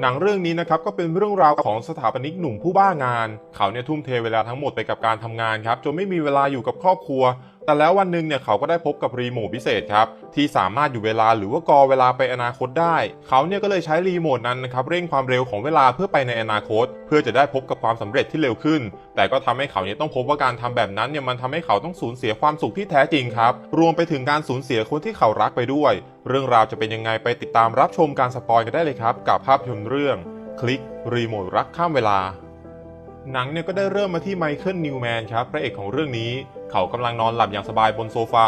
หนังเรื่องนี้นะครับก็เป็นเรื่องราวของสถาปนิกหนุ่มผู้บ้างาน เขาเนี่ยทุ่มเทเวลาทั้งหมดไปกับการทำงานครับจนไม่มีเวลาอยู่กับครอบครัว แต่แล้ววันหนึ่งเนี่ยเขาก็ได้พบกับรีโมทพิเศษครับที่สามารถอยู่เวลาหรือว่ากอเวลาไปอนาคตได้ เขาเนี่ยก็เลยใช้รีโมทนั้นนะครับเร่งความเร็วของเวลาเพื่อไปในอนาคต เพื่อจะได้พบกับความสำเร็จที่เร็วขึ้น แต่ก็ทำให้เขาเนี่ยต้องพบว่าการทำแบบนั้นเนี่ยมันทำให้เขาต้องสูญเสียความสุขที่แท้จริงครับรวมไปถึงการสูญเสียคนที่เขารักไปด้วย เรื่องราวจะเป็นยังไงไปติดตามรับชมการสปอยกันได้เลยครับกับภาพยนตร์เรื่อง คลิกรีโมทรักข้ามเวลา หนังเนี่ยก็ได้เริ่มมาที่ไมเคิลนิวแมนครับพระเอกของเรื่องนี้ เขากำลังนอนหลับอย่างสบายบนโซฟา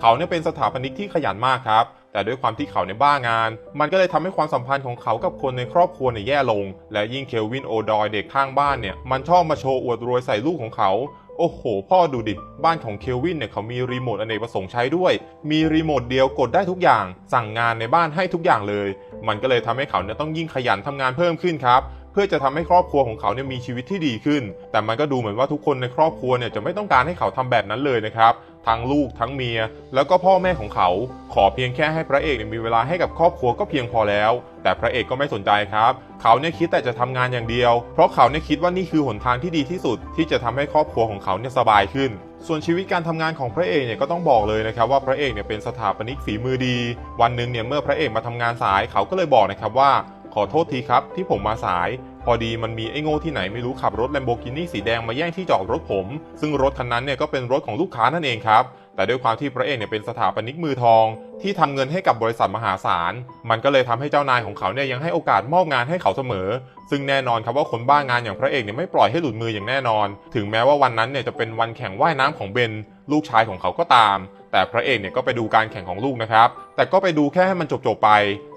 เขาเนี่ยเป็นสถาปนิกที่ขยันมากครับ แต่ด้วยความที่เขาเนี่ยบ้างาน มันก็เลยทำให้ความสัมพันธ์ของเขากับคนในครอบครัวเนี่ยแย่ลง และยิ่งเคลวินโอดอยเด็กข้างบ้านเนี่ยมันชอบมาโชว์อวดรวยใส่ลูกของเขาโอ้โห พ่อดูดิ บ้านของเคลวินเนี่ยเขามีรีโมทอเนกประสงค์ใช้ด้วย มีรีโมทเดียวกดได้ทุกอย่าง สั่งงานในบ้านให้ทุกอย่างเลย มันก็เลยทำให้เขาเนี่ยต้องยิ่งขยันทำงานเพิ่มขึ้นครับ พื่อจะทำให้ครอบครัวของเขาเนี่ยมีชีวิตที่ดีขึ้น แต่มันก็ดูเหมือนว่าทุกคนในครอบครัวเนี่ยจะไม่ต้องการให้เขาทำแบบนั้นเลยนะครับทั้งลูกทั้งเมีย แล้วก็พ่อแม่ของเขา ขอเพียงแค่ให้พระเอกเนี่ยมีเวลาให้กับครอบครัวก็เพียงพอแล้ว แต่พระเอกก็ไม่สนใจครับ เขาเนี่ยคิดแต่จะทำงานอย่างเดียว เพราะเขาเนี่ยคิดว่านี่คือหนทางที่ดีที่สุด ที่จะทำให้ครอบครัวของเขาเนี่ยสบายขึ้น ส่วนชีวิตการทำงานของพระเอกเนี่ยก็ต้องบอกเลยนะครับว่าพระเอกเนี่ยเป็นสถาปนิกฝีมือดี วันหนึ่งเนี่ยเมื่อพระเอกมาทำงานสายเขาก็เลยบอกนะครับว่า ขอโทษทีครับที่ผมมาสาย พอดีมันมีไอ้โง่ที่ไหนไม่รู้ขับรถ Lamborghini สีแดงมาแย่งที่จอดรถผม ซึ่งรถคันนั้นเนี่ยก็เป็นรถของลูกค้านั่นเองครับ แต่ด้วยความที่พระเอกเนี่ยเป็นสถาปนิกมือทอง ที่ทำเงินให้กับบริษัทมหาศาล มันก็เลยทำให้เจ้านายของเขาเนี่ยยังให้โอกาสมอบงานให้เขาเสมอ ซึ่งแน่นอนครับว่าคนบ้างานอย่างพระเอกเนี่ยไม่ปล่อยให้หลุดมืออย่างแน่นอน ถึงแม้ว่าวันนั้นเนี่ยจะเป็นวันแข่งว่ายน้ำของเบน ลูกชายของเขาก็ตาม แต่พระเอกเนี่ยก็ไปดูการแข่งของลูกนะครับ แต่ก็ไปดูแค่ให้มันจบๆไป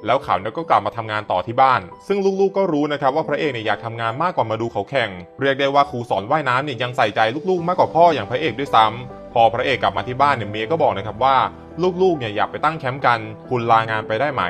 แล้วเขาเนี่ยก็กลับมาทำงานต่อที่บ้าน ซึ่งลูกๆก็รู้นะครับว่าพระเอกเนี่ยอยากทำงานมากกว่ามาดูเขาแข่ง เรียกได้ว่าครูสอนว่ายน้ำเนี่ยยังใส่ใจลูกๆ มากกว่าพ่ออย่างพระเอกด้วยซ้ำพอพระเอกกลับมาที่บ้านเนี่ยเมียก็บอกนะครับว่าลูกๆเนี่ยอยากไปตั้งแคมป์กัน คุณลางานไปได้ไหม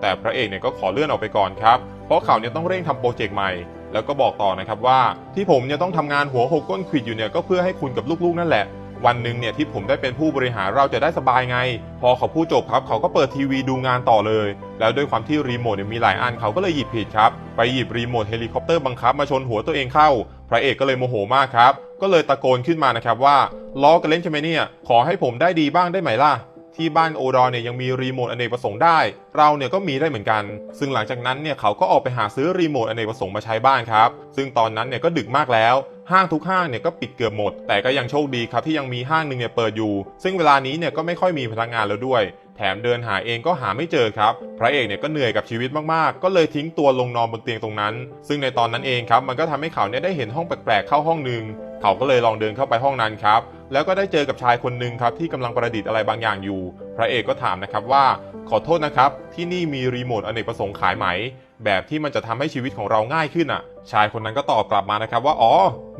แต่พระเอกเนี่ยก็ขอเลื่อนออกไปก่อนครับเพราะเขาเนี่ยต้องเร่งทำโปรเจกต์ใหม่ แล้วก็บอกต่อนะครับว่าที่ผมเนี่ยต้องทำงานหัวหกก้นขวิดอยู่เนี่ยก็เพื่อให้คุณกับลูกๆนั่นแหละ วันหนึ่งเนี่ยที่ผมได้เป็นผู้บริหารเราจะได้สบายไง พอเขาพูดจบครับเขาก็เปิดทีวีดูงานต่อเลย แล้วด้วยความที่รีโมทเนี่ยมีหลายอันเขาก็เลยหยิบผิดครับ ไปหยิบรีโมทเฮลิคอปเตอร์บังคับมาชนหัวตัวเองเข้า พระเอกก็เลยโมโหมากครับ ก็เลยตะโกนขึ้นมานะครับว่าล้อกันเล่นใช่ไหมเนี่ย ขอให้ผมได้ดีบ้างได้ไหมล่ะ ที่บ้านโอดอเนี่ยยังมีรีโมทอเนกประสงค์ได้ เราเนี่ยก็มีได้เหมือนกัน ซึ่งหลังจากนั้นเนี่ยเขาก็ออกไปหาซื้อรีโมทอเนกประสงค์มาใช้บ้านครับ ซึ่งตอนนั้นเนี่ยก็ดึกมากแล้ว ห้างทุกห้างเนี่ยก็ปิดเกือบหมด แต่ก็ยังโชคดีครับที่ยังมีห้างหนึ่งเนี่ยเปิดอยู่ ซึ่งเวลานี้เนี่ยก็ไม่ค่อยมีพนักงานแล้วด้วย แถมเดินหาเองก็หาไม่เจอครับ พระเอกเนี่ยก็เหนื่อยกับชีวิตมากๆ ก็เลยทิ้งตัวลงนอนบนเตียงตรงนั้น ซึ่งในตอนนั้นเองครับมันก็ทำให้เขาเนี่ยได้เห็นห้องแปลกๆเข้าห้องหนึ่งเขาก็เลยลองเดินเข้าไปห้องนั้นครับ แล้วก็ได้เจอกับชายคนหนึ่งครับที่กำลังประดิษฐ์อะไรบางอย่างอยู่ พระเอกก็ถามนะครับว่าขอโทษนะครับ ที่นี่มีรีโมทอเนกประสงค์ขายไหม แบบที่มันจะทำให้ชีวิตของเราง่ายขึ้นอะ ชายคนนั้นก็ตอบกลับมานะครับว่าอ๋อ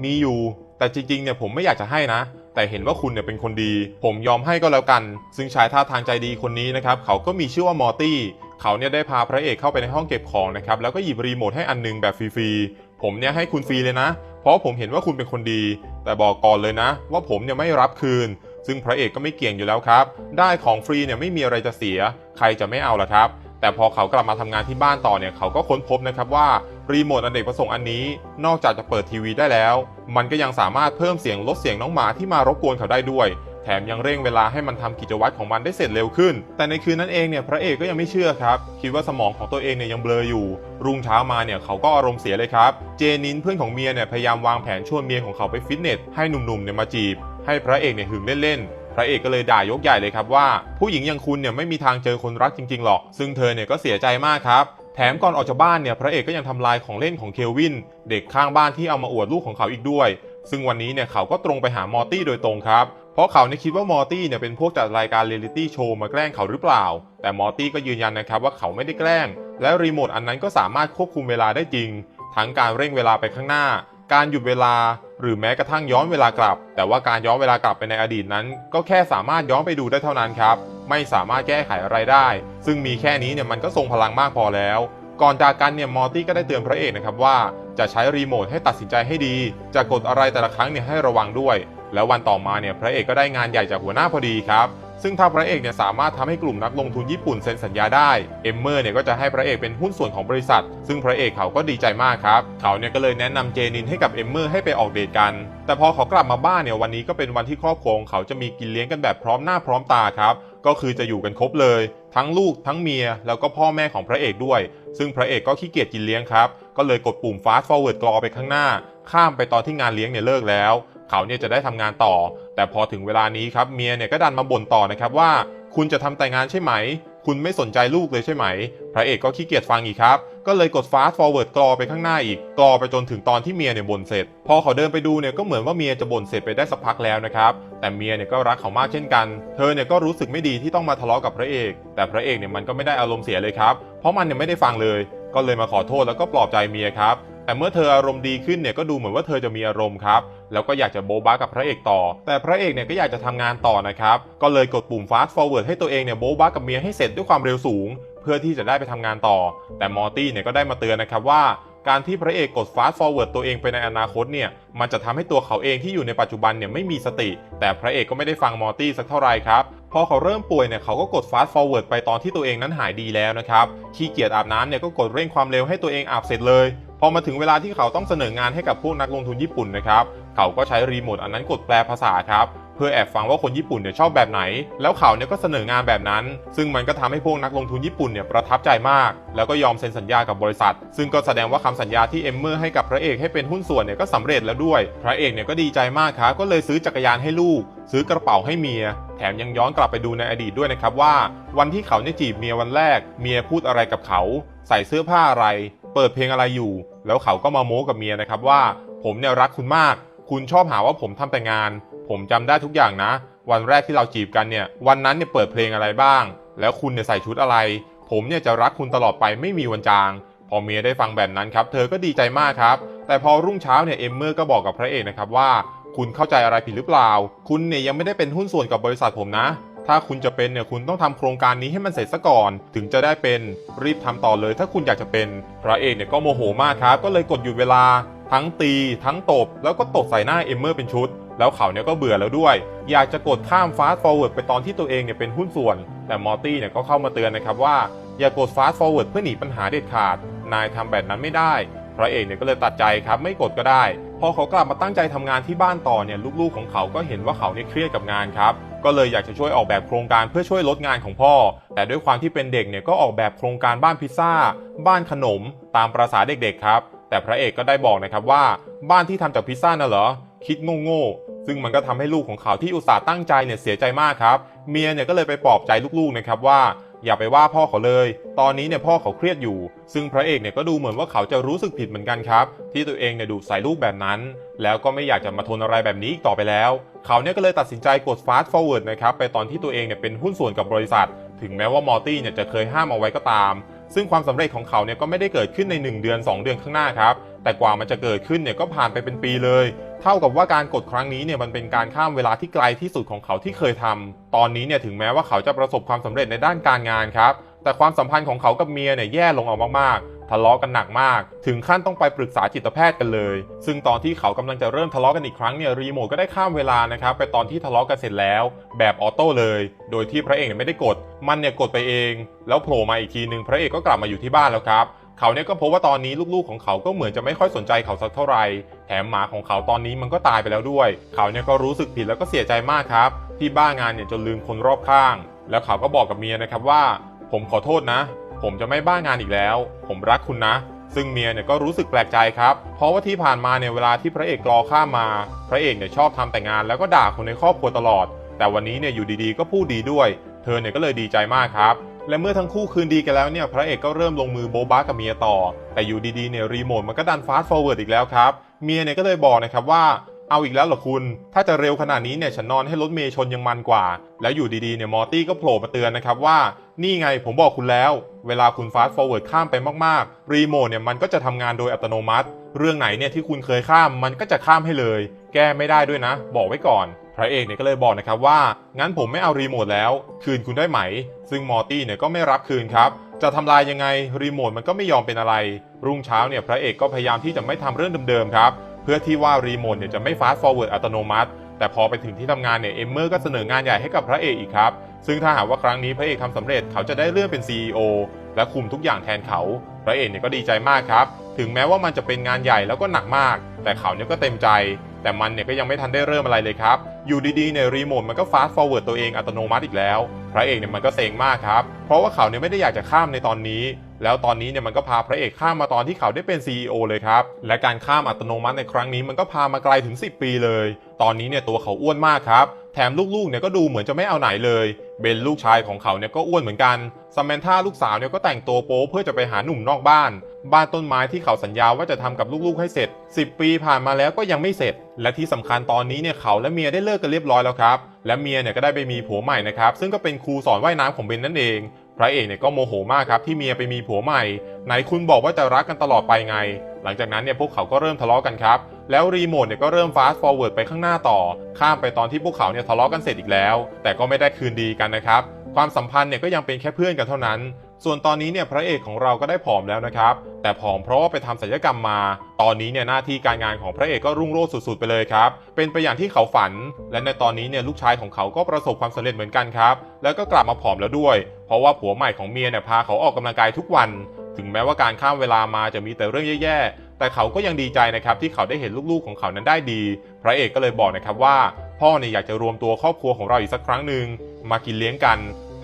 มีอยู่ แต่จริงๆเนี่ยผมไม่อยากจะให้นะ แต่เห็นว่าคุณเนี่ยเป็นคนดี ผมยอมให้ก็แล้วกัน ซึ่งชายท่าทางใจดีคนนี้นะครับเขาก็มีชื่อว่ามอร์ตี้เขาเนี่ยได้พาพระเอกเข้าไปในห้องเก็บของนะครับแล้วก็หยิบรีโมทให้อันหนึงแบบฟรีๆผมเนี่ยให้คุณฟรีเลยนะ ราะผมเห็นว่าคุณเป็นคนดี แต่บอกก่อนเลยนะ ว่าผมเนี่ยไม่รับคืน ซึ่งพระเอกก็ไม่เกี่ยงอยู่แล้วครับ ได้ของฟรีเนี่ยไม่มีอะไรจะเสีย ใครจะไม่เอาล่ะครับแต่พอเขากลับมาทำงานที่บ้านต่อเนี่ยเขาก็ค้นพบนะครับว่ารีโมทอันเนกประสงค์อันนี้ นอกจากจะเปิดทีวีได้แล้ว มันก็ยังสามารถเพิ่มเสียงลดเสียงน้องหมาที่มารบกวนเขาได้ด้วย แถมยังเร่งเวลาให้มันทำกิจวัตรของมันได้เสร็จเร็วขึ้น แต่ในคืนนั้นเองเนี่ยพระเอกก็ยังไม่เชื่อครับ คิดว่าสมองของตัวเองเนี่ยยังเบลออยู่ รุ่งเช้ามาเนี่ยเขาก็อารมณ์เสียเลยครับ เจนินเพื่อนของเมียเนี่ยพยายามวางแผนชวนเมียของเขาไปฟิตเนสให้หนุ่มๆเนี่ยมาจีบ ให้พระเอกเนี่ยหึงเล่นๆพระเอกก็เลยด่ายกใหญ่เลยครับว่า ผู้หญิงอย่างคุณเนี่ยไม่มีทางเจอคนรักจริงๆหรอก ซึ่งเธอเนี่ยก็เสียใจมากครับแถมก่อนออกจากบ้านเนี่ยพระเอกก็ยังทำลายของเล่นของเคลวิน เด็กข้างบ้านที่เอามาอวดลูกของเขาอีกด้วย ซึ่งวันนี้เนี่ยเขาก็ตรงไปหามอร์ตี้โดยตรงครับ เพราะเขาเนี่ยคิดว่ามอร์ตี้เนี่ยเป็นพวกจัดรายการเรียลลิตี้โชว์มาแกล้งเขาหรือเปล่า แต่มอร์ตี้ก็ยืนยันนะครับว่าเขาไม่ได้แกล้ง และรีโมทอันนั้นก็สามารถควบคุมเวลาได้จริง ทั้งการเร่งเวลาไปข้างหน้า การหยุดเวลา หรือแม้กระทั่งย้อนเวลากลับ แต่ว่าการย้อนเวลากลับไปในอดีตนั้น ก็แค่สามารถย้อนไปดูได้เท่านั้นครับ ไม่สามารถแก้ไขอะไรได้ ซึ่งมีแค่นี้เนี่ยมันก็ทรงพลังมากพอแล้วก่อนจากกันเนี่ยมอร์ตี้ก็ได้เตือนพระเอกนะครับว่าจะใช้รีโมทให้ตัดสินใจให้ดี จะกดอะไรแต่ละครั้งเนี่ยให้ระวังด้วย แล้ววันต่อมาเนี่ยพระเอกก็ได้งานใหญ่จากหัวหน้าพอดีครับ ซึ่งถ้าพระเอกเนี่ยสามารถทำให้กลุ่มนักลงทุนญี่ปุ่นเซ็นสัญญาได้ เอมเมอร์เนี่ยก็จะให้พระเอกเป็นหุ้นส่วนของบริษัท ซึ่งพระเอกเขาก็ดีใจมากครับ เขาเนี่ยก็เลยแนะนำเจนินให้กับเอมเมอร์ให้ไปออกเดทกัน แต่พอเขากลับมาบ้านเนี่ยวันนี้ก็เป็นวันที่ครอบครัวของเขาจะมีกินเลี้ยงกันแบบพร้อมหน้าพร้อมตาครับ ก็คือจะอยู่กันครบเลย ทั้งลูกทั้งเมียแล้วก็พ่อแม่ของพระเอกด้วย ซึ่งพระเอกก็ขี้เกียจกินเลี้ยงครับ ก็เลยกดปุ่ม fast forward กรอไปข้างหน้า ข้ามไปตอนที่งานเลี้ยงเนี่ยเลิกแล้ว เขาเนี่ยจะได้ทำงานต่อ แต่พอถึงเวลานี้ครับเมียเนี่ยก็ดันมาบ่นต่อนะครับว่า คุณจะทำแต่งานใช่ไหม คุณไม่สนใจลูกเลยใช่ไหม พระเอกก็ขี้เกียจฟังอีกครับ ก็เลยกด fast forward กรอไปข้างหน้าอีกกรอไปจนถึงตอนที่เมียเนี่ยบ่นเสร็จ พอเขาเดินไปดูเนี่ยก็เหมือนว่าเมียจะบ่นเสร็จไปได้สักพักแล้วนะครับ แต่เมียเนี่ยก็รักเขามากเช่นกัน เธอเนี่ยก็รู้สึกไม่ดีที่ต้องมาทะเลาะกับพระเอก แต่พระเอกเนี่ยมันก็ไม่ได้อารมณ์เสียเลยครับ เพราะมันเนี่ยไม่ได้ฟังเลย ก็เลยมาขอโทษแล้วก็ปลอบใจเมียครับ แต่เมื่อเธออารมณ์ดีขึ้นเนี่ยก็ดูเหมือนว่าเธอจะมีอารมณ์ครับ แล้วก็อยากจะโบ๊ะบ้ากับพระเอกต่อ แต่พระเอกเนี่ยก็อยากจะทำงานต่อนะครับ ก็เลยกดปุ่ม fast forward ให้ตัวเองเนี่ยโบ๊ะบ้ากับเมียให้เสร็จด้วยความเร็วสูง เพื่อที่จะได้ไปทำงานต่อ แต่มอร์ตี้เนี่ยก็ได้มาเตือนนะครับว่าการที่พระเอกกด fast forward ตัวเองไปในอนาคตเนี่ย มันจะทำให้ตัวเขาเองที่อยู่ในปัจจุบันเนี่ยไม่มีสติ แต่พระเอกก็ไม่ได้ฟังมอร์ตี้สักเท่าไหร่ครับ พอเขาเริ่มป่วยเนี่ยเขาก็กด fast forward ไปตอนที่ตัวเองนั้นหายดีแล้วนะครับ ขี้เกียจอาบน้ำเนี่ยก็กดเร่งความเร็วให้ตัวเองอาบเสร็จเลย พอมาถึงเวลาที่เขาต้องเสนองานให้กับพวกนักลงทุนญี่ปุ่นนะครับ เขาก็ใช้รีโมทอันนั้นกดแปลภาษาครับเพื่อแอบฟังว่าคนญี่ปุ่นเนี่ยชอบแบบไหน แล้วเขาเนี่ยก็เสนองานแบบนั้น ซึ่งมันก็ทำให้พวกนักลงทุนญี่ปุ่นเนี่ยประทับใจมาก แล้วก็ยอมเซ็นสัญญากับบริษัท ซึ่งก็แสดงว่าคำสัญญาที่เอมเมอร์ให้กับพระเอกให้เป็นหุ้นส่วนเนี่ยก็สำเร็จแล้วด้วย พระเอกเนี่ยก็ดีใจมากครับ ก็เลยซื้อจักรยานให้ลูก ซื้อกระเป๋าให้เมีย แถมยังย้อนกลับไปดูในอดีตด้วยนะครับว่า วันที่เขาเนี่ยจีบเมียวันแรก เมียพูดอะไรกับเขา ใส่เสื้อผ้าอะไร เปิดเพลงอะไรอยู่ แล้วเขาก็มาโม้กับเมียนะครับว่า ผมเนี่ยรักคุณมาก คุณชอบหาว่าผมทำแต่งาน ผมจำได้ทุกอย่างนะ วันแรกที่เราจีบกันเนี่ยวันนั้นเนี่ยเปิดเพลงอะไรบ้าง แล้วคุณเนี่ยใส่ชุดอะไร ผมเนี่ยจะรักคุณตลอดไปไม่มีวันจางพอเมียได้ฟังแบบนั้นครับ เธอก็ดีใจมากครับ แต่พอรุ่งเช้าเนี่ยเอมเมอร์ก็บอกกับพระเอกนะครับว่า คุณเข้าใจอะไรผิดหรือเปล่า คุณเนี่ยยังไม่ได้เป็นหุ้นส่วนกับบริษัทผมนะ ถ้าคุณจะเป็นเนี่ยคุณต้องทำโครงการนี้ให้มันเสร็จซะก่อน ถึงจะได้เป็นรีบทำต่อเลย ถ้าคุณอยากจะเป็นพระเอกเนี่ยก็โมโหมากครับ ก็เลยกดหยุดเวลา ทั้งตีทั้งตบ แล้วก็ตบใส่หน้าเอมเมอร์เป็นชุด แล้วเขาเนี่ยก็เบื่อแล้วด้วย อยากจะกดข้ามฟาสต์ฟอร์เวิร์ดไปตอนที่ตัวเองเนี่ยเป็นหุ้นส่วน แต่มอร์ตี้เนี่ยก็เข้ามาเตือนนะครับว่าอย่ากดฟาสต์ฟอร์เวิร์ดเพื่อหนีปัญหาเด็ดขาด นายทำแบบนั้นไม่ได้ พระเอกเนี่ยก็เลยตัดใจครับไม่กดก็ได้ พอเขากลับมาตั้งใจทำงานที่บ้านต่อเนี่ยลูกๆของเขาก็เห็นว่าเขาเนี่ยเครียดกับงานครับ ก็เลยอยากจะช่วยออกแบบโครงการเพื่อช่วยลดงานของพ่อ แต่ด้วยความที่เป็นเด็กเนี่ยก็ออกแบบโครงการบ้านพิซซ่า บ้านขนม ตามประษาเด็กๆครับ แต่พระเอกก็ได้บอกนะครับว่า บ้านที่ทำจากพิซซ่าน่ะเหรอ คิดโง่ๆซึ่งมันก็ทำให้ลูกของเขาที่อุตส่าห์ตั้งใจเนี่ยเสียใจมากครับ เมียเนี่ยก็เลยไปปลอบใจลูกๆนะครับว่า อย่าไปว่าพ่อเขาเลย ตอนนี้เนี่ยพ่อเขาเครียดอยู่ ซึ่งพระเอกเนี่ยก็ดูเหมือนว่าเขาจะรู้สึกผิดเหมือนกันครับ ที่ตัวเองเนี่ยดูใส่ลูกแบบนั้น แล้วก็ไม่อยากจะมาทนอะไรแบบนี้อีกต่อไปแล้ว เขาเนี่ยก็เลยตัดสินใจกด fast forward นะครับไปตอนที่ตัวเองเนี่ยเป็นหุ้นส่วนกับบริษัท ถึงแม้ว่ามอร์ตี้เนี่ยจะเคยห้ามเอาไว้ก็ตาม ซึ่งความสำเร็จของเขาเนี่ยก็ไม่ได้เกิดขึ้นใน 1 เดือน 2 เดือนข้างหน้าครับ แต่กว่ามันจะเกิดขึ้นเนี่ยก็ผ่านไปเป็นปีเลย เท่ากับว่าการกดครั้งนี้เนี่ยมันเป็นการข้ามเวลาที่ไกลที่สุดของเขาที่เคยทำตอนนี้เนี่ยถึงแม้ว่าเขาจะประสบความสำเร็จในด้านการงานครับ แต่ความสัมพันธ์ของเขากับเมียเนี่ยแย่ลงเอามากๆ ทะเลาะกันหนักมาก ถึงขั้นต้องไปปรึกษาจิตแพทย์กันเลย ซึ่งตอนที่เขากำลังจะเริ่มทะเลาะกันอีกครั้งเนี่ยรีโมทก็ได้ข้ามเวลานะครับไปตอนที่ทะเลาะกันเสร็จแล้ว แบบออโต้เลย โดยที่พระเอกเนี่ยไม่ได้กด มันเนี่ยกดไปเอง แล้วโผล่มาอีกทีหนึ่งพระเอกก็กลับมาอยู่ที่บ้านแล้วครับเขาเนี่ยก็พบว่าตอนนี้ลูกๆของเขาก็เหมือนจะไม่ค่อยสนใจเขาสักเท่าไหร่แถมหมาของเขาตอนนี้มันก็ตายไปแล้วด้วย เขาเนี่ยก็รู้สึกผิดแล้วก็เสียใจมากครับ ที่บ้างานเนี่ยจนลืมคนรอบข้าง แล้วเขาก็บอกกับเมียนะครับว่า ผมขอโทษนะ ผมจะไม่บ้างานอีกแล้ว ผมรักคุณนะ ซึ่งเมียเนี่ยก็รู้สึกแปลกใจครับ เพราะว่าที่ผ่านมาเนี่ยเวลาที่พระเอกรอข้ามมา พระเอกเนี่ยชอบทำแต่งานแล้วก็ด่าคนในครอบครัวตลอด แต่วันนี้เนี่ยอยู่ดีๆ ก็พูดดีด้วย เธอเนี่ยก็เลยดีใจมากครับ และเมื่อทั้งคู่คืนดีกันแล้วเนี่ยพระเอกก็เริ่มลงมือโบ๊ะบ้ากับเมียต่อ แต่อยู่ดีๆเนี่ยรีโมทมันก็ดันฟาสต์ฟอร์เวิร์ดอีกแล้วครับ เมียเนี่ยก็เลยบอกนะครับว่า เอาอีกแล้วเหรอคุณ ถ้าจะเร็วขนาดนี้เนี่ยฉันนอนให้รถเมย์ชนยังมันกว่า แล้วอยู่ดีๆเนี่ยมอร์ตี้ก็โผล่มาเตือนนะครับว่า นี่ไงผมบอกคุณแล้ว เวลาคุณฟาสต์ฟอร์เวิร์ดข้ามไปมากๆ รีโมทเนี่ยมันก็จะทำงานโดยอัตโนมัติ เรื่องไหนเนี่ยที่คุณเคยข้ามมันก็จะข้ามให้เลย แก้ไม่ได้ด้วยนะ บอกไว้ก่อน พระเอกเนี่ยก็เลยบอกนะครับว่า งั้นผมไม่เอารีโมทแล้ว คืนคุณได้ไหม ซึ่งมอร์ตี้เนี่ยก็ไม่รับคืนครับจะทำลายยังไงรีโมทมันก็ไม่ยอมเป็นอะไร รุ่งเช้าเนี่ยพระเอกก็พยายามที่จะไม่ทำเรื่องเดิมๆครับ เพื่อที่ว่ารีโมทเนี่ยจะไม่ฟาสต์ฟอร์เวิร์ดอัตโนมัติ แต่พอไปถึงที่ทำงานเนี่ยเอมเมอร์ก็เสนองานใหญ่ให้กับพระเอกอีกครับ ซึ่งถ้าหากว่าครั้งนี้พระเอกทำสำเร็จเขาจะได้เลื่อนเป็น CEO และคุมทุกอย่างแทนเขา พระเอกเนี่ยก็ดีใจมากครับ ถึงแม้ว่ามันจะเป็นงานใหญ่แล้วก็หนักมาก แต่เขาเนี่ยก็เต็มใจ แต่มันเนี่ยก็ยังไม่ทันได้เริ่มอะไรเลยครับ อยู่ดีๆเนี่ยรีโมทมันก็ฟาสต์ฟอร์เวิร์ดตัวเองอัตโนมัติอีกแล้ว พระเอกเนี่ยมันก็เซ็งมากครับ เพราะว่าเขาเนี่ยไม่ได้อยากจะข้ามในตอนนี้ แล้วตอนนี้เนี่ยมันก็พาพระเอกข้ามมาตอนที่เขาได้เป็น CEO เลยครับ และการข้ามอัตโนมัติในครั้งนี้มันก็พามาไกลถึง 10 ปีเลย ตอนนี้เนี่ยตัวเขาอ้วนมากครับแถมลูกๆเนี่ยก็ดูเหมือนจะไม่เอาไหนเลยเบนลูกชายของเขาเนี่ยก็อ้วนเหมือนกันซัมแมนธาลูกสาวเนี่ยก็แต่งตัวโป๊เพื่อจะไปหาหนุ่มนอกบ้าน บ้านต้นไม้ที่เขาสัญญาว่าจะทำกับลูกๆให้เสร็จ 10 ปีผ่านมาแล้วก็ยังไม่เสร็จ และที่สำคัญตอนนี้เนี่ยเขาและเมียได้เลิกกันเรียบร้อยแล้วครับ และเมียเนี่ยก็ได้ไปมีผัวใหม่นะครับ ซึ่งก็เป็นครูสอนว่ายน้ำของเบนนั่นเองพระเอกเนี่ยก็โมโหมากครับที่เมียไปมีผัวใหม่ ไหนคุณบอกว่าจะรักกันตลอดไปไง หลังจากนั้นเนี่ยพวกเขาก็เริ่มทะเลาะกันครับ แล้วรีโมทเนี่ยก็เริ่มฟาสต์ฟอร์เวิร์ดไปข้างหน้าต่อ ข้ามไปตอนที่พวกเขาเนี่ยทะเลาะกันเสร็จอีกแล้ว แต่ก็ไม่ได้คืนดีกันนะครับ ความสัมพันธ์เนี่ยก็ยังเป็นแค่เพื่อนกันเท่านั้น ส่วนตอนนี้เนี่ยพระเอกของเราก็ได้ผอมแล้วนะครับ แต่ผอมเพราะว่าไปทำศัลยกรรมมา ตอนนี้เนี่ยหน้าที่การงานของพระเอกก็รุ่งโรจน์สุดๆไปเลยครับ เป็นไปอย่างที่เขาฝัน และในตอนนี้เนี่ยลูกชายของเขาก็ประสบความสำเร็จเหมือนกันครับ แล้วก็กลับมาผอมแล้วด้วย เพราะว่าผัวใหม่ของเมียเนี่ยพาเขาออกกำลังกายทุกวัน ถึงแม้ว่าการข้ามเวลามาจะมีแต่เรื่องแย่ๆ แต่เขาก็ยังดีใจนะครับที่เขาได้เห็นลูกๆของเขานั้นได้ดี พระเอกก็เลยบอกนะครับว่า พ่อเนี่ยอยากจะรวมตัวครอบครัวของเราอีกสักครั้งหนึ่งมากินเลี้ยงกัน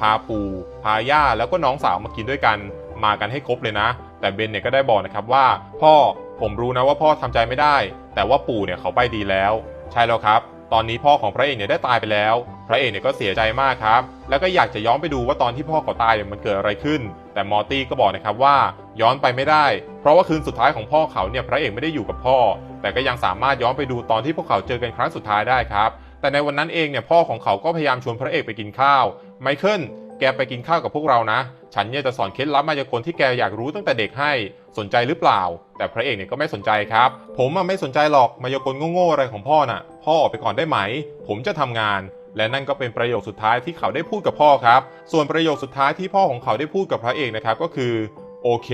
าปู่พาย่าแล้วก็น้องสาวมากินด้วยกัน มากันให้ครบเลยนะ แต่เบนเนี่ยก็ได้บอกนะครับว่า พ่อผมรู้นะว่าพ่อทำใจไม่ได้ แต่ว่าปู่เนี่ยเขาไปดีแล้ว ใช่แล้วครับ ตอนนี้พ่อของพระเอกเนี่ยได้ตายไปแล้ว พระเอกเนี่ยก็เสียใจมากครับ แล้วก็อยากจะย้อนไปดูว่าตอนที่พ่อเขาตายเนี่ยมันเกิดอะไรขึ้น แต่มอร์ตี้ก็บอกนะครับว่าย้อนไปไม่ได้ เพราะว่าคืนสุดท้ายของพ่อเขาเนี่ยพระเอกไม่ได้อยู่กับพ่อ แต่ก็ยังสามารถย้อนไปดูตอนที่พวกเขาเจอกันครั้งสุดท้ายได้ครับแต่ในวันนั้นเองเนี่ยพ่อของเขาก็พยายามชวนพระเอกไปกินข้าว ไมเคิลแกไปกินข้าวกับพวกเรานะ ฉันเนี่ยจะสอนเคล็ดลับมายากลที่แกอยากรู้ตั้งแต่เด็กให้สนใจหรือเปล่า แต่พระเอกเนี่ยก็ไม่สนใจครับ ผมอะไม่สนใจหรอกมายากลโง่ๆอะไรของพ่อน่ะ พ่อออกไปก่อนได้ไหม ผมจะทำงาน และนั่นก็เป็นประโยคสุดท้ายที่เขาได้พูดกับพ่อครับ ส่วนประโยคสุดท้ายที่พ่อของเขาได้พูดกับพระเอกนะครับก็คือ โอเค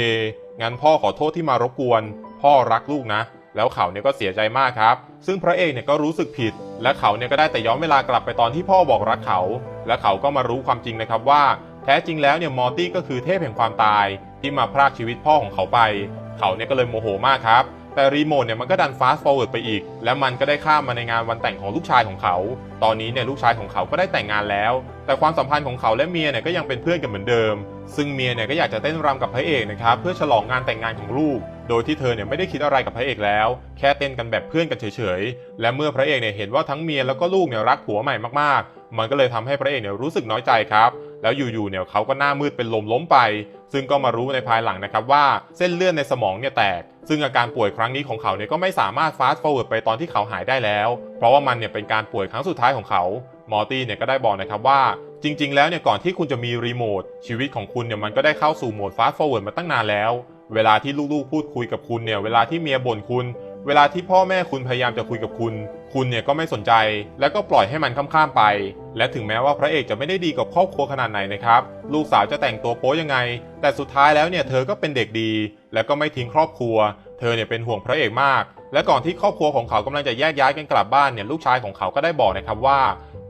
งั้นพ่อขอโทษที่มารบกวน พ่อรักลูกนะ แล้วเขาเนี่ยก็เสียใจมากครับ ซึ่งพระเอกเนี่ยก็รู้สึกผิด และเขาเนี่ยก็ได้แต่ย้อนเวลากลับไปตอนที่พ่อบอกรักเขา และเขาก็มารู้ความจริงนะครับว่า แท้จริงแล้วเนี่ยมอร์ตี้ก็คือเทพแห่งความตาย ที่มาพรากชีวิตพ่อของเขาไป เขาเนี่ยก็เลยโมโหมากครับแต่รีโมทเนี่ยมันก็ดันฟาสต์ฟอร์เวิร์ดไปอีก และมันก็ได้ข้ามมาในงานวันแต่งของลูกชายของเขา ตอนนี้เนี่ยลูกชายของเขาก็ได้แต่งงานแล้ว แต่ความสัมพันธ์ของเขาและเมียเนี่ยก็ยังเป็นเพื่อนกันเหมือนเดิม ซึ่งเมียเนี่ยก็อยากจะเต้นรำกับพระเอกนะครับเพื่อฉลองงานแต่งงานของลูก โดยที่เธอเนี่ยไม่ได้คิดอะไรกับพระเอกแล้ว แค่เต้นกันแบบเพื่อนกันเฉยๆ และเมื่อพระเอกเนี่ยเห็นว่าทั้งเมียแล้วก็ลูกเนี่ยรักผัวใหม่มากๆ มันก็เลยทำให้พระเอกเนี่ยรู้สึกน้อยใจครับ แล้วอยู่ๆเนี่ยเขาก็หน้ามืดเป็นลมล้มไป ซึ่งก็มารู้ในภายหลังนะครับว่าเส้นเลือดในสมองเนี่ยแตก ซึ่งอาการป่วยครั้งนี้ของเขาเนี่ยก็ไม่สามารถฟาสต์ฟอร์เวิร์ดไปตอนที่เขาหายได้แล้ว เพราะว่ามันเนี่ยเป็นการป่วยครั้งสุดท้ายของเขา มอร์ตี้เนี่ยก็ได้บอกนะครับว่าจริง ๆ แล้วเนี่ยก่อนที่คุณจะมีรีโมทชีวิตของคุณเนี่ยมันก็ได้เข้าสู่โหมดฟาสต์ฟอร์เวิร์ดมาตั้งนานแล้ว เวลาที่ลูกๆพูดคุยกับคุณเนี่ย เวลาที่เมียบ่นคุณ เวลาที่พ่อแม่คุณพยายามจะคุยกับคุณ คุณเนี่ยก็ไม่สนใจ แล้วก็ปล่อยให้มันข้ามๆไป และถึงแม้ว่าพระเอกจะไม่ได้ดีกับครอบครัวขนาดไหนนะครับ ลูกสาวจะแต่งตัวโป๊ยังไง แต่สุดท้ายแล้วเนี่ยเธอก็เป็นเด็กดี และก็ไม่ทิ้งครอบครัว เธอเนี่ยเป็นห่วงพระเอกมาก และก่อนที่ครอบครัวของเขากำลังจะแยกย้ายกันกลับบ้านเนี่ย ลูกชายของเขาก็ได้บอกนะครับว่า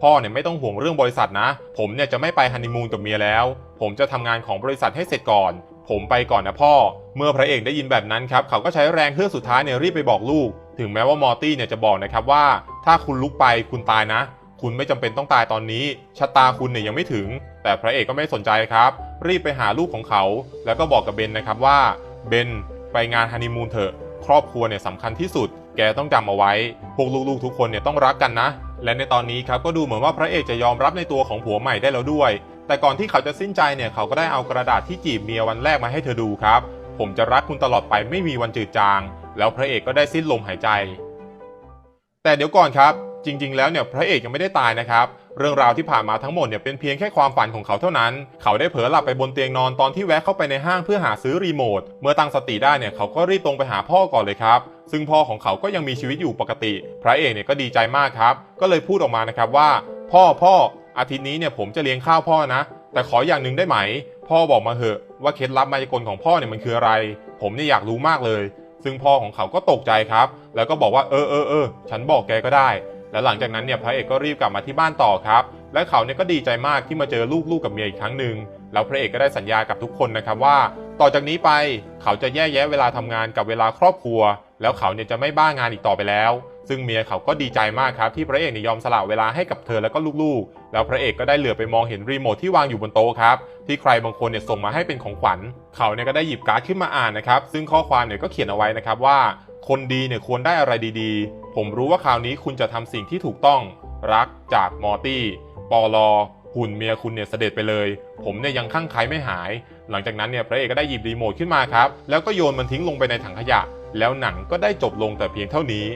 พ่อเนี่ยไม่ต้องห่วงเรื่องบริษัทนะ ผมเนี่ยจะไม่ไปฮันนีมูนกับเมียแล้ว ผมจะทำงานของบริษัทให้เสร็จก่อน ผมไปก่อนนะพ่อ เมื่อพระเอกได้ยินแบบนั้นครับ เขาก็ใช้แรงเพื่อสุดท้ายเนี่ยรีบไปบอกลูก ถึงแม้ว่ามอร์ตี้เนี่ยจะบอกนะครับว่า ถ้าคุณลุกไปคุณตายนะ คุณไม่จำเป็นต้องตายตอนนี้ ชะตาคุณเนี่ยยังไม่ถึง แต่พระเอกก็ไม่สนใจครับ รีบไปหาลูกของเขา แล้วก็บอกกับเบนนะครับว่าเบนไปงานฮันนีมูนเถอะ ครอบครัวเนี่ยสำคัญที่สุด แกต้องจำเอาไว้ พวกลูกๆทุกคนเนี่ยต้องรักกันนะ และในตอนนี้ครับก็ดูเหมือนว่าพระเอกจะยอมรับในตัวของผัวใหม่ได้แล้วด้วย แต่ก่อนที่เขาจะสิ้นใจเนี่ยเขาก็ได้เอากระดาษที่จีบเมียวันแรกมาให้เธอดูครับ ผมจะรักคุณตลอดไปไม่มีวันจืดจาง แล้วพระเอกก็ได้สิ้นลมหายใจ แต่เดี๋ยวก่อนครับ จริง ๆ แล้วเนี่ยพระเอกยังไม่ได้ตายนะครับ เรื่องราวที่ผ่านมาทั้งหมดเนี่ยเป็นเพียงแค่ความฝันของเขาเท่านั้น เขาได้เผลอหลับไปบนเตียงนอนตอนที่แวะเข้าไปในห้างเพื่อหาซื้อรีโมท เมื่อตั้งสติได้เนี่ยเขาก็รีบตรงไปหาพ่อก่อนเลยครับ ซึ่งพ่อของเขาก็ยังมีชีวิตอยู่ปกติ พระเอกเนี่ยก็ดีใจมากครับ ก็เลยพูดออกมานะครับว่า พ่อพ่อ อาทิตย์นี้เนี่ยผมจะเลี้ยงข้าวพ่อนะ แต่ขออย่างหนึ่งได้ไหม พ่อบอกมาเหอะว่าเคล็ดลับมายากลของพ่อเนี่ยมันคืออะไร ผมเนี่ยอยากรู้มากเลย ซึ่งพ่อของเขาก็ตกใจครับ แล้วก็บอกว่าเออเออเออฉันบอกแกก็ได้ และหลังจากนั้นเนี่ยพระเอกก็รีบกลับมาที่บ้านต่อครับ และเขาเนี่ยก็ดีใจมากที่มาเจอลูกๆกับเมียอีกครั้งหนึ่งแล้วพระเอกก็ได้สัญญากับทุกคนนะครับว่า ต่อจากนี้ไปเขาจะแยกแยะเวลาทำงานกับเวลาครอบครัว แล้วเขาเนี่ยจะไม่บ้างานอีกต่อไปแล้ว ซึ่งเมียเขาก็ดีใจมากครับที่พระเอกเนี่ยยอมสละเวลาให้กับเธอแล้วก็ลูกๆ แล้วพระเอกก็ได้เหลือไปมองเห็นรีโมทที่วางอยู่บนโต๊ะครับที่ใครบางคนเนี่ยส่งมาให้เป็นของขวัญ เขาเนี่ยก็ได้หยิบการ์ดขึ้นมาอ่านนะครับซึ่งข้อความเนี่ยก็เขียนเอาไว้นะครับว่า คนดีเนี่ยควรได้อะไรดีๆ ผมรู้ว่าคราวนี้คุณจะทำสิ่งที่ถูกต้อง รักจากมอร์ตี้ปอลอหุ่นเมียคุณเนี่ยเสด็จไปเลย ผมเนี่ยยังข้างใครไม่หาย หลังจากนั้นเนี่ยพระเอกก็ได้หยิบรีโมทขึ้นมาครับแล้วก็โยนมันทิ้งลงไปในถังขยะ แล้วหนังก็ได้จบลงแต่เพียงเท่านี้